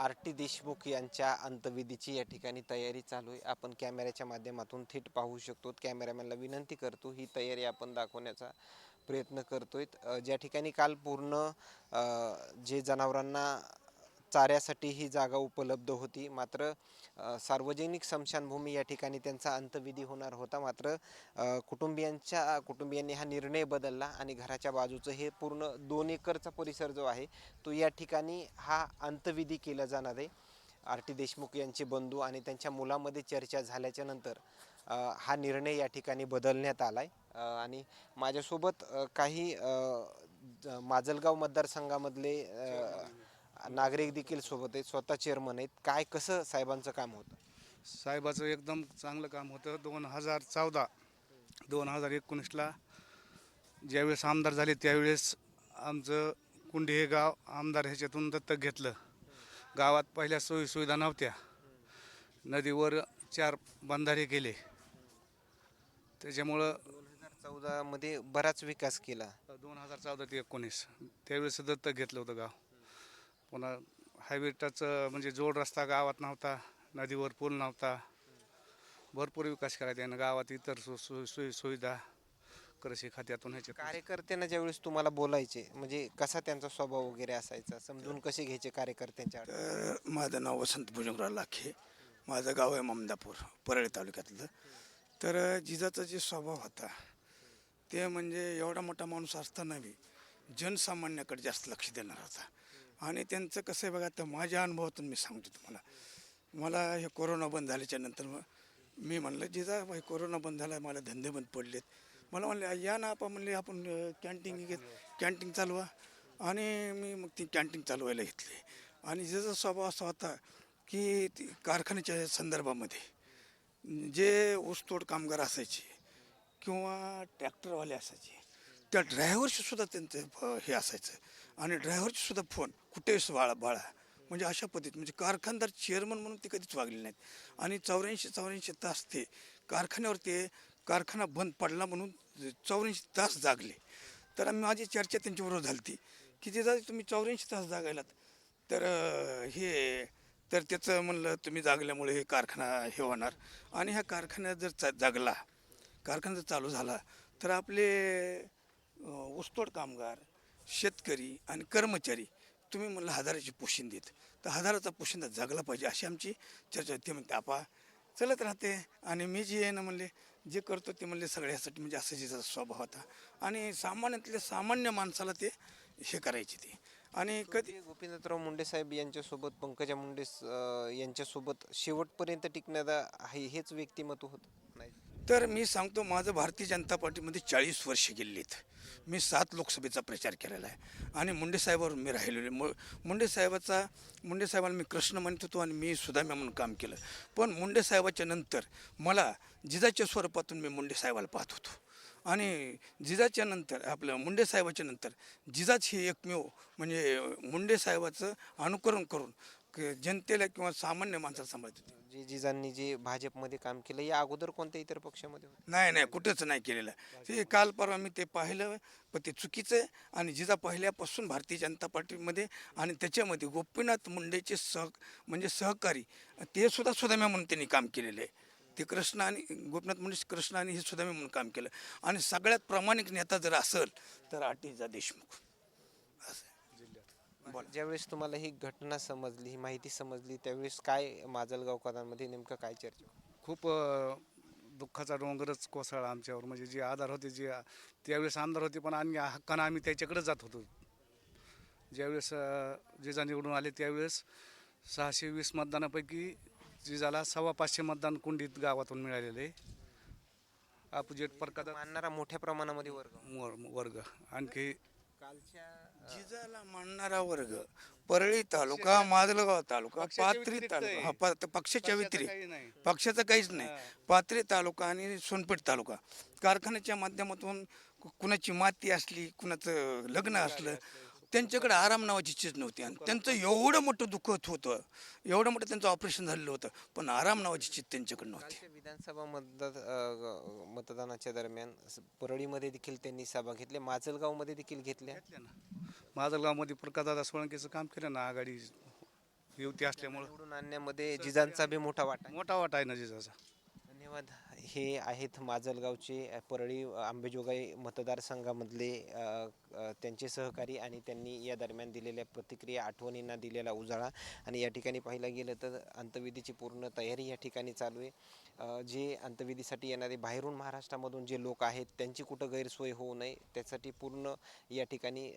R T Deshmukh यांच्या अंतविधीची या ठिकाणी तयारी चालू आहे. आपण कॅमेऱ्याच्या माध्यमातून थेट पाहू शकतो. कॅमेरामॅनला विनंती करतो ही तयारी आपण दाखवण्याचा प्रयत्न करतोय. अ, ज्या ठिकाणी काल पूर्ण जे जनावरांना चाऱ्यासाठी ही जागा उपलब्ध होती. मात्र सार्वजनिक स्मशानभूमी या ठिकाणी त्यांचा अंतविधी होणार होता. मात्र कुटुंबियांच्या कुटुंबियांनी हा निर्णय बदलला आणि घराच्या बाजूचं हे पूर्ण दोन एकरचा परिसर जो आहे तो या ठिकाणी हा अंतविधी केला जाणार आहे. आर. टी. देशमुख यांचे बंधू आणि त्यांच्या मुलामध्ये चर्चा झाल्याच्यानंतर हा निर्णय या ठिकाणी बदलण्यात आला आहे आणि माझ्यासोबत काही माजलगाव मतदारसंघामधले नागरिक देखील सोबत आहेत स्वतः चेअरमन आहेत. काय कसं साहेबांचं काम होतं? साहेबाचं एकदम चांगलं काम होतं. दोन हजार चौदा दोन हजार एकोणीसला ज्यावेळेस आमदार झाले त्यावेळेस आमचं कुंडी हे गाव आमदार ह्याच्यातून दत्तक घेतलं. गावात पहिल्या सोयी सुविधा नव्हत्या. नदीवर चार बंधारे केले. त्याच्यामुळं चौदामध्ये बराच विकास केला. दोन हजार चौदा ते एकोणीस. त्यावेळेस दत्तक घेतलं होतं गाव. पुन्हा हायवेटाचं म्हणजे जोड रस्ता गावात नव्हता नदीवर पूल नव्हता. भरपूर विकास केला त्यानं गावात इतर सु सु सोयी सुविधा कृषी खात्यातून ह्याचे कार्यकर्त्यांना ज्यावेळेस तुम्हाला बोलायचे म्हणजे कसा त्यांचा स्वभाव वगैरे असायचा समजून कसे घ्यायचे कार्यकर्त्यांच्या अडचणी? तर माझं नाव वसंत भुजंगराव लाखे माझं गाव आहे ममदापूर परळी तालुक्यातलं. तर जिजाचा जे स्वभाव होता ते म्हणजे एवढा मोठा माणूस असताना बी जनसामान्याकडे जास्त लक्ष देणार होता. आणि त्यांचं कसं आहे बघा तर माझ्या अनुभवातून मी सांगतो तुम्हाला. मला हे कोरोना बंद झाल्याच्यानंतर मग मी म्हणलं जिजा भाई कोरोना बंद झाला मला धंदे बंद पडलेत. मला म्हणले या ना आपण म्हणले आपण कॅन्टीन घेत कॅन्टीन चालवा. आणि मी मग ती कॅन्टीन चालवायला घेतली. आणि जिजा स्वभाव असा होता की ती कारखान्याच्या संदर्भामध्ये जे ऊसतोड कामगार असायचे किंवा ट्रॅक्टरवाले असायचे त्या ड्रायव्हरशी सुद्धा त्यांचं हे असायचं. आणि ड्रायव्हरची सुद्धा फोन कुठे बाळा बाळा. म्हणजे अशा पद्धतीत म्हणजे कारखानदार चेअरमन म्हणून ते कधीच वागले नाहीत. आणि चौऱ्याऐंशी चौऱ्याऐंशी तास ते कारखान्यावर ते कारखाना बंद पडला म्हणून चौऱ्याऐंशी तास जागले. तर आम्ही माझी चर्चा त्यांच्याबरोबर झाली ती की ते जाते तुम्ही चौऱ्याऐंशी तास जागायलात. तर हे तर त्याचं म्हणलं तुम्ही जागल्यामुळे हे कारखाना हे होणार. आणि ह्या कारखान्यात जर चा जागला कारखाना जर चालू झाला तर आपले ऊसतोड कामगार शेतकरी आणि कर्मचारी तुम्ही म्हणलं हजाराची पोशिंदीत तर हजाराचा पोशिंदा जगला पाहिजे अशी आमची चर्चा होती. म्हणते आपा चलत राहते. आणि मी जे आहे ना म्हणले जे करतो ते म्हणले सगळ्यासाठी म्हणजे असं जिचा स्वभाव होता. आणि सामान्यातल्या सामान्य माणसाला ते हे करायचे ते. आणि कधी गोपीनाथराव मुंडे साहेब यांच्यासोबत पंकजा मुंडे स- यांच्यासोबत शेवटपर्यंत टिकण्याचा हे हेच व्यक्तिमत्व होतं? नाही. तर मी सांगतो माझं भारतीय जनता पार्टीमध्ये चाळीस वर्ष गेलेत मी सात लोकसभेचा प्रचार केलेला आहे. आणि मुंडे साहेबावर मी राहिलेलो आहे. मु मुंडे साहेबाचा मुंडे साहेबाला मी कृष्ण म्हणत होतो आणि मी सुदाम्या म्हणून काम केलं. पण मुंडे साहेबाच्या नंतर मला जिजाच्या स्वरूपातून मी मुंडे साहेबाला पाहत होतो. आणि जिजाच्या नंतर आपलं मुंडे साहेबाच्या नंतर जिजाच हे एकमेव म्हणजे मुंडे साहेबाचं अनुकरण करून क- जनतेला किंवा सामान्य माणसाला सांभाळत होते. जे जिजांनी जे भाजपमध्ये काम केलं या अगोदर कोणत्या इतर पक्षामध्ये होते नाही नाही कुठंच नाही केलेलं. ते काल परवा मी ते पाहिलं पण ते चुकीचं आहे. आणि जिजा पहिल्यापासून भारतीय जनता पार्टीमध्ये आणि त्याच्यामध्ये गोपीनाथ मुंडेचे सह म्हणजे सहकारी ते सुद्धा सुदाम्या म्हणून त्यांनी काम केलेलं आहे. ते कृष्ण आणि गोपीनाथ मुंडे कृष्ण आणि हे सुदाम्या म्हणून काम केलं. आणि सगळ्यात प्रामाणिक नेता जर असेल तर आटीजा देशमुख. असं ज्यावेळेस तुम्हाला ही घटना समजली ही माहिती समजली त्यावेळेस काय माजलगावकरांमध्ये नेमकं काय चर्चा? खूप दुःखाचा डोंगरच कोसळला आमच्यावर. म्हणजे जे आधार होते जे त्यावेळेस आमदार होते पण आणि हक्कानं आम्ही त्याच्याकडे जात होतो. ज्यावेळेस जिजा निवडून आले त्यावेळेस सहाशे वीस मतदानापैकी जिजाला सव्वा पाचशे मतदान कुंडीत गावातून मिळालेले. अपोजिट प्रकार मानणारा मोठ्या प्रमाणामध्ये वर्ग. वर्ग. आणखी कालच्या जिजाला मानणारा वर्ग. परळी तालुका माजलगाव तालुका पक्षाच्या पाथरी व्यतिरिक्त तालुका. आहे. हा, प- पक्षाच्या पक्षाचं व्यतिरिक्त. काही नाही. पक्षाचं काहीच नाही. पाथरी तालुका आणि सोनपेठ तालुका. कारखान्याच्या माध्यमातून कु- कुणाची माती असली कुणाचं लग्न असलं. त्यांच्याकडे आराम नावाची चीज नव्हती. आणि त्यांचं एवढं मोठं दुःखत होतं एवढं मोठं त्यांचं ऑपरेशन झालेलं होतं पण आराम नावाची चीज त्यांच्याकडे नव्हती. विधानसभा मतदार अ, मतदानाच्या दरम्यान स- परळीमध्ये देखील त्यांनी सभा घेतल्या माजलगावमध्ये देखील घेतल्या? माजलगावमध्ये प्रकाशदादा सोळंकेचं काम केलं ना आघाडी युती असल्यामुळं. निवडून आणण्यामध्ये जिजांचा बी मोठा वाटा आहे. मोठा वाटा आहे ना जिजाचा. धन्यवाद. हे आहेत माजलगावचे परळी आंबेजोगाई मतदारसंघामधले त्यांचे सहकारी आणि त्यांनी या दरम्यान दिलेल्या प्रतिक्रिया आठवणींना दिलेला उजाळा. आणि या ठिकाणी पाहायला गेलं तर अंतविधीची पूर्ण तयारी या ठिकाणी चालू आहे. जे अंतविधीसाठी येणारे बाहेरून महाराष्ट्रामधून जे लोक आहेत त्यांची कुठं गैरसोय होऊ नये त्यासाठी पूर्ण या ठिकाणी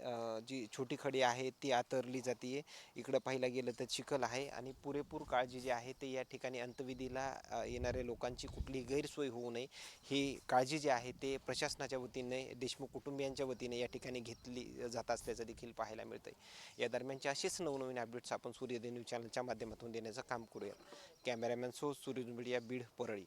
जी छोटी खडी आहे ती आतरली जाते इकडं पाहायला गेलं तर चिखल आहे. आणि पुरेपूर काळजी जी आहे ते या ठिकाणी अंतविधीला येणाऱ्या लोकांची कुठली गैरसोय होऊ नये. ही काळजी जी आहे ते प्रशासनाच्या वतीने देशमुख कुटुंबियांच्या वतीने या ठिकाणी घेतली जात असल्याचं देखील पाहायला मिळतं आहे या दरम्यानचे असेच नवनवीन अपडेट्स आपण सूर्यदेव न्यूज चॅनलच्या माध्यमातून देण्याचं काम करूया कॅमेरामॅन सो सूर्य मीडिया बीड परळी.